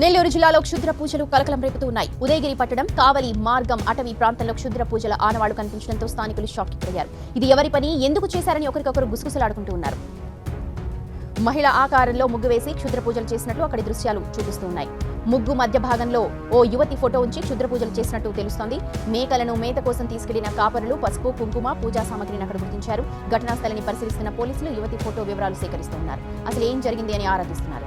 నెల్లూరు జిల్లాలో క్షుద్ర పూజలు కలకలం రేపుతూ ఉన్నాయి. ఉదయగిరి పట్టణం కావలి మార్గం అటవీ ప్రాంతంలో క్షుద్ర పూజల ఆనవాళ్ళు కనిపించడంతో స్థానికులు షాక్ గురయ్యారు. ఇది ఎవరి పని? ఎందుకు చేశారని ఒకరికొకరు గుసగుసలాడుకుంటూ ఉన్నారు. మహిళ ఆకారంలో ముగ్గు వేసి క్షుద్ర పూజలు చేసినట్లు అక్కడి దృశ్యాలు చూపిస్తూ ఉన్నాయి. ముగ్గు మధ్య భాగంలో ఓ యువతి ఫోటో ఉంచి క్షుద్ర పూజలు చేసినట్టు తెలుస్తోంది. మేకలను మేత కోసం తీసుకెళ్ళిన కాపరులు పసుపు కుంకుమ పూజా సామగ్రిని అక్కడ గుర్తించారు. ఘటనా స్థలాన్ని పరిశీలిస్తున్న పోలీసులు యువతి ఫోటో వివరాలు సేకరిస్తున్నారు అసలు ఏం జరిగింది అని ఆరాధిస్తున్నారు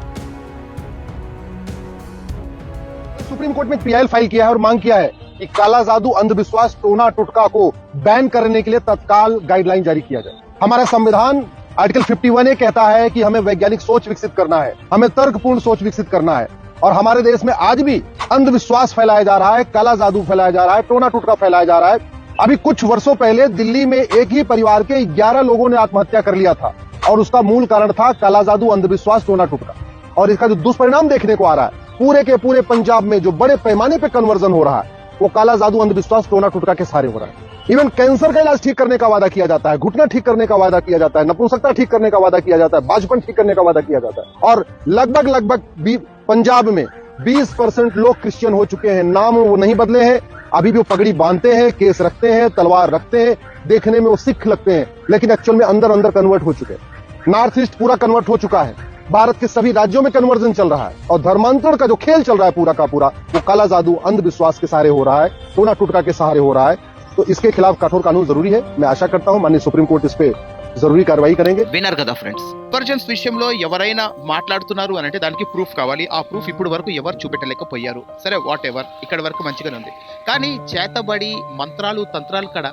सुप्रीम कोर्ट में पीआईएल फ़ाइल किया है और मांग किया है कि काला जादू अंधविश्वास टोना टुटका को बैन करने के लिए तत्काल गाइडलाइन जारी किया जाए। हमारा संविधान आर्टिकल 51 ए कहता है कि हमें वैज्ञानिक सोच विकसित करना है, हमें तर्कपूर्ण सोच विकसित करना है और हमारे देश में आज भी अंधविश्वास फैलाया जा रहा है, काला जादू फैलाया जा रहा है, टोना टुटका फैलाया जा रहा है। अभी कुछ वर्षों पहले दिल्ली में एक ही परिवार के 11 लोगों ने आत्महत्या कर लिया था और उसका मूल कारण था काला जादू, अंधविश्वास, टोना टुटका। और इसका जो दुष्परिणाम देखने को आ रहा है पूरे के पूरे पंजाब में जो बड़े पैमाने पे कन्वर्जन हो रहा है, वो काला जादू अंधविश्वास, टोना टुटका के सारे हो रहा है। इवन कैंसर का इलाज ठीक करने का वादा किया जाता है, घुटना ठीक करने का वादा किया जाता है, नपुंसकता ठीक करने का वादा किया जाता है, बाजपन ठीक करने का वादा किया जाता है। और लगभग लगभग पंजाब में 20 परसेंट लोग क्रिश्चियन हो चुके हैं, नाम वो नहीं बदले हैं, अभी भी वो पगड़ी बांधते हैं, केस रखते हैं, तलवार रखते हैं, देखने में वो सिख लगते हैं, लेकिन एक्चुअल में अंदर अंदर कन्वर्ट हो चुके हैं। नॉर्थ ईस्ट पूरा कन्वर्ट हो चुका है। भारत के सभी राज्यों में कन्वर्जन चल रहा है और धर्मांतरण का जो खेल चल रहा है पूरा का पूरा वो काला जादू अंधविश्वास के सहारे हो रहा है टोना टुटका के सहारे हो रहा है तो इसके खिलाफ कठोर कानून जरूरी है मैं आशा करता हूँ माननीय सुप्रीम कोर्ट इस पे जरूरी कार्रवाई करेंगे విన్నారు కదా ఫ్రెండ్స్ కన్వర్జెన్స్ విషయంలో ఎవరైనా మాట్లాడుతున్నారు అని అంటే దానికి ప్రూఫ్ కావాలి ఆ ప్రూఫ్ ఇప్పుడు వరకు ఎవరు చూపెట్టలేకపోయారు సరే వాట్ ఎవర్ ఇక్కడ వరకు మంచిగానే ఉంది కానీ చేతబడి మంత్రాలు తంత్రాలు కడ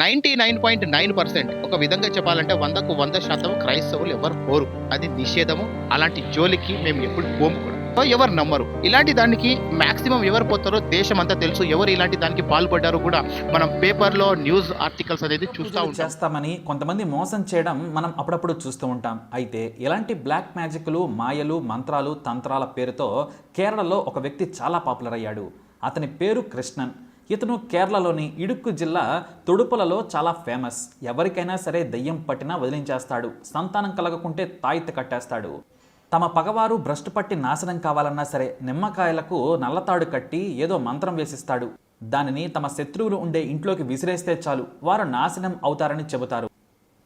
ninety nine point nine percent ఒక విధంగా చెప్పాలంటే వందకు వంద శాతం క్రైస్తవులు ఎవరు పోరు. అది నిషేధము. అలాంటి జోలికి మేము ఎప్పుడు పోము కూడా. ఎవరు నమ్మరు. ఇలాంటి దానికి మాక్సిమం ఎవరు పోతారో దేశం అంతా తెలుసు. ఎవరు ఇలాంటి దానికి పాల్పడ్డారో కూడా మనం పేపర్లో న్యూస్ ఆర్టికల్స్ అనేది చూస్తూ చేస్తామని కొంతమంది మోసం చేయడం మనం అప్పుడప్పుడు చూస్తూ ఉంటాం. అయితే ఇలాంటి బ్లాక్ మ్యాజిక్లు మాయలు మంత్రాలు తంత్రాల పేరుతో కేరళలో ఒక వ్యక్తి చాలా పాపులర్ అయ్యాడు. అతని పేరు కృష్ణన్. ఇతను కేరళలోని ఇడుక్కు జిల్లా తుడుపులలో చాలా ఫేమస్. ఎవరికైనా సరే దయ్యం పట్టినా వదిలించేస్తాడు. సంతానం కలగకుంటే తాయిత్తు కట్టేస్తాడు. తమ పగవారు భ్రష్టు పట్టి నాశనం కావాలన్నా సరే నిమ్మకాయలకు నల్లతాడు కట్టి ఏదో మంత్రం వేసిస్తాడు. దానిని తమ శత్రువులు ఉండే ఇంట్లోకి విసిరేస్తే చాలు. వారు నాశనం అవుతారని చెబుతారు.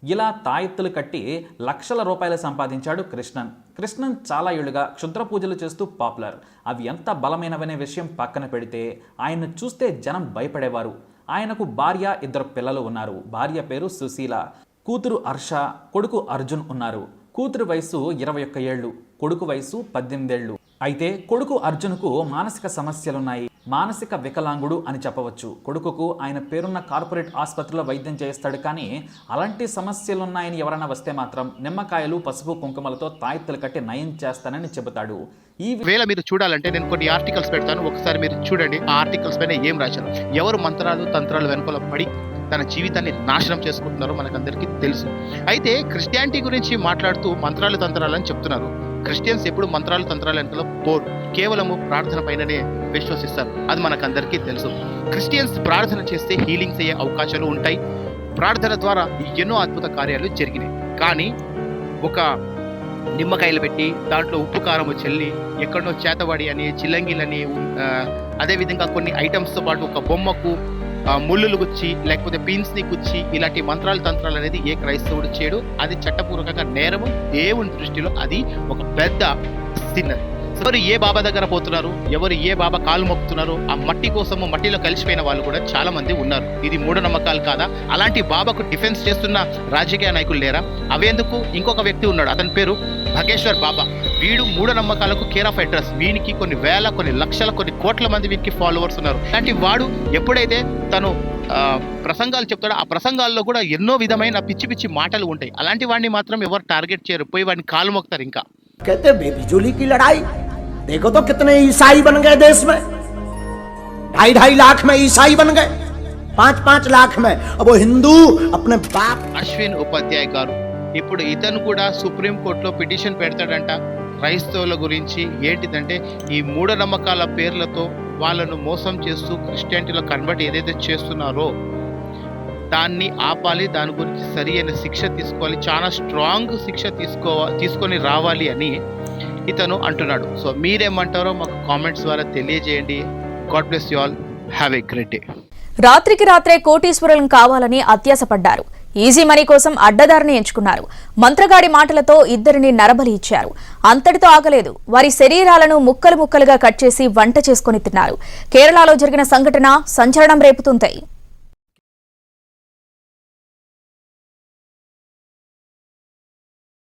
ఇలా తాయెత్తులు కట్టి లక్షల రూపాయలు సంపాదించాడు కృష్ణన్. కృష్ణన్ చాలా ఏళ్ళుగా క్షుద్ర పూజలు చేస్తూ పాపులర్. అవి ఎంత బలమైనవనే విషయం పక్కన పెడితే ఆయన్ను చూస్తే జనం భయపడేవారు. ఆయనకు భార్య ఇద్దరు పిల్లలు ఉన్నారు. భార్య పేరు సుశీల. కూతురు హర్ష కొడుకు అర్జున్ ఉన్నారు. కూతురు వయసు ఇరవై ఒక్క ఏళ్ళు కొడుకు వయసు పద్దెనిమిదేళ్ళు. అయితే కొడుకు అర్జున్కు మానసిక సమస్యలున్నాయి. మానసిక వికలాంగుడు అని చెప్పవచ్చు. కొడుకుకు ఆయన పేరున్న కార్పొరేట్ ఆసుపత్రిలో వైద్యం చేస్తాడు కానీ అలాంటి సమస్యలున్నాయని ఎవరైనా వస్తే మాత్రం నిమ్మకాయలు పసుపు కుంకుమలతో తాయెత్తులు కట్టి నయం చేస్తానని చెబుతాడు. ఈ వేళ మీరు చూడాలంటే నేను కొన్ని ఆర్టికల్స్ పెడతాను. ఒకసారి మీరు చూడండి. ఆ ఆర్టికల్స్ పైన ఏం రాశారు? ఎవరు మంత్రాలు తంత్రాలు వెనుకల పడి తన జీవితాన్ని నాశనం చేసుకుంటున్నారో మనకందరికీ తెలుసు. అయితే క్రిస్టియానిటీ గురించి మాట్లాడుతూ మంత్రాలు తంత్రాలు అని చెప్తున్నారు. క్రిస్టియన్స్ ఎప్పుడు మంత్రాలు తంత్రాలు వెనుకల పోరు. కేవలము ప్రార్థన పైననే విశ్వసిస్తారు. అది మనకందరికీ తెలుసు. క్రిస్టియన్స్ ప్రార్థన చేస్తే హీలింగ్స్ అయ్యే అవకాశాలు ఉంటాయి. ప్రార్థన ద్వారా ఎన్నో అద్భుత కార్యాలు జరిగినాయి. కానీ ఒక నిమ్మకాయలు పెట్టి దాంట్లో ఉప్పు కారం చల్లి ఎక్కడో చేతవాడి అని చిల్లంగిలని అదేవిధంగా కొన్ని ఐటమ్స్తో పాటు ఒక బొమ్మకు ముళ్ళులు గుచ్చి లేకపోతే పిన్స్ని గుచ్చి ఇలాంటి మంత్రాలు తంత్రాలు అనేది ఏ క్రైస్తవుడు చేయడు. అది చట్టపూర్వకంగా నేరము. దేవుని దృష్టిలో అది ఒక పెద్ద సిన్నర్ ఎవరు ఏ బాబా దగ్గర పోతున్నారు ఎవరు ఏ బాబా కాలు మొక్కుతున్నారు ఆ మట్టి కోసము మట్టిలో కలిసిపోయిన వాళ్ళు కూడా చాలా మంది ఉన్నారు ఇది మూఢనమ్మకాలు కాదా అలాంటి బాబాకు డిఫెన్స్ చేస్తున్న రాజకీయ నాయకులు లేరా అవేందుకు ఇంకొక వ్యక్తి ఉన్నాడు అతని పేరు భగేశ్వర్ బాబా వీడు మూఢనమ్మకాలకు కేర్ ఆఫ్ అడ్రస్ వీనికి కొన్ని వేల కొన్ని లక్షల కొన్ని కోట్ల మంది వీనికి ఫాలోవర్స్ ఉన్నారు అలాంటి వాడు ఎప్పుడైతే తను ఆ, ప్రసంగాలు చెప్తాడో ఆ ప్రసంగాల్లో కూడా ఎన్నో విధమైన పిచ్చి పిచ్చి మాటలు ఉంటాయి అలాంటి వాడిని మాత్రం ఎవరు టార్గెట్ చేయరు పోయి వాడిని కాలు మొక్తారు ఇంకా कहते बेबिजुली की लड़ाई देखो तो कितने ईसाई बन गए देश में ढाई ढाई लाख में ईसाई बन गए पांच पांच लाख में अब वो हिंदू अपने बाप అశ్విన్ ఉపాధ్యాయ్ గారు ఇప్పుడు ఇతను కూడా సుప్రీం కోర్టులో పిటిషన్ పెడతాడంట క్రైస్తవుల గురించి ఏంటిదంటే ఈ మూఢనమ్మకాల పేర్లతో వాళ్ళను మోసం చేస్తూ క్రిస్టియానిటీలో కన్వర్ట్ ఏదైతే చేస్తున్నారో దాన్ని ఆపాలి దాని గురించి సరి అయిన శిక్ష తీసుకోవాలి చాలా స్ట్రాంగ్ శిక్ష తీసుకో తీసుకొని రావాలి అని ఇతను అంటున్నాడు. సో మీరేమంటారో మాకు కామెంట్స్ ద్వారా తెలియజేయండి. God bless you all have a great day రాత్రికి రాత్రే కోటీశ్వరులను కావాలని అత్యాసపడ్డారు ఈజీ మనీ కోసం అడ్డదారిని ఎంచుకున్నారు. మంత్రగాడి మాటలతో ఇద్దరిని నరబలి ఇచ్చారు. అంతటితో ఆగలేదు. వారి శరీరాలను ముక్కలు ముక్కలుగా కట్ చేసి వంట చేసుకుని తిన్నారు. కేరళలో జరిగిన సంఘటన సంచలనం రేపుతుంటాయి.